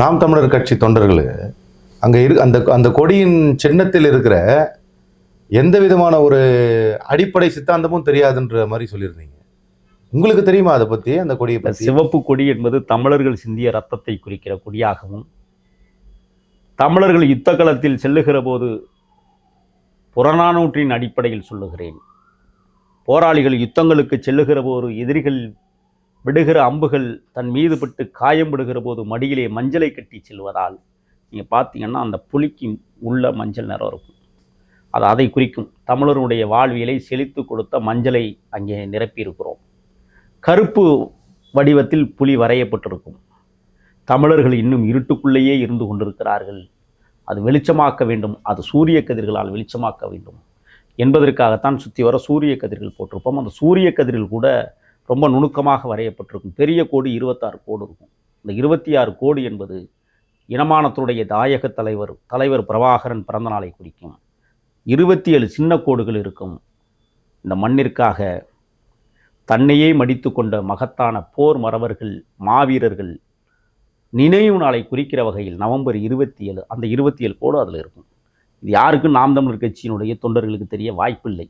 நாம் தமிழர் கட்சி தொண்டர்கள் அங்கே இரு அந்த அந்த கொடியின் சின்னத்தில் இருக்கிற எந்த விதமான ஒரு அடிப்படை சித்தாந்தமும் தெரியாதுன்ற மாதிரி சொல்லியிருந்தீங்க. உங்களுக்கு தெரியுமா அதை பற்றி அந்த கொடியை பற்றி சிவப்பு கொடி என்பது தமிழர்கள் சிந்திய ரத்தத்தை குறிக்கிற கொடியாகவும் தமிழர்கள் யுத்த களத்தில் செல்லுகிற போது புறநானூற்றின் அடிப்படையில் சொல்லுகிறேன். போராளிகள் யுத்தங்களுக்கு செல்லுகிற போது எதிரிகள் விடுகிற அம்புகள் தன் மீது பட்டு காயம் விடுகிற போது மடியிலே மஞ்சளை கட்டி செல்வதால் நீங்கள் பார்த்தீங்கன்னா அந்த புலிக்கு உள்ள மஞ்சள் நிறம் இருக்கும். அது அதை குறிக்கும். தமிழருடைய வாழ்வியலை செழித்து கொடுத்த மஞ்சளை அங்கே நிரப்பியிருக்கிறோம். கருப்பு வடிவத்தில் புலி வரையப்பட்டிருக்கும். தமிழர்கள் இன்னும் இருட்டுக்குள்ளேயே இருந்து கொண்டிருக்கிறார்கள். அது வெளிச்சமாக்க வேண்டும். அது சூரிய கதிர்களால் வெளிச்சமாக்க வேண்டும். என்பதற்காகத்தான் சுற்றி வர சூரிய கதிர்கள் போட்டிருப்போம். அந்த சூரிய கதிர்கள் கூட ரொம்ப நுணுக்கமாக வரையப்பட்டிருக்கும். பெரிய கோடு இருபத்தாறு கோடு இருக்கும். இந்த இருபத்தி ஆறு கோடு என்பது இனமானத்துடைய தாயக தலைவர் தலைவர் பிரபாகரன் பிறந்த நாளை குறிக்கும். இருபத்தி ஏழு சின்ன கோடுகள் இருக்கும். இந்த மண்ணிற்காக தன்னையே மடித்து கொண்ட மகத்தான போர் மறவர்கள் மாவீரர்கள் நினைவு நாளை குறிக்கிற வகையில் நவம்பர் இருபத்தி ஏழு அந்த இருபத்தி ஏழு கோடு அதில் இருக்கும். இது யாருக்கும் நாம் தமிழர் கட்சியினுடைய தொண்டர்களுக்கு தெரிய வாய்ப்பில்லை.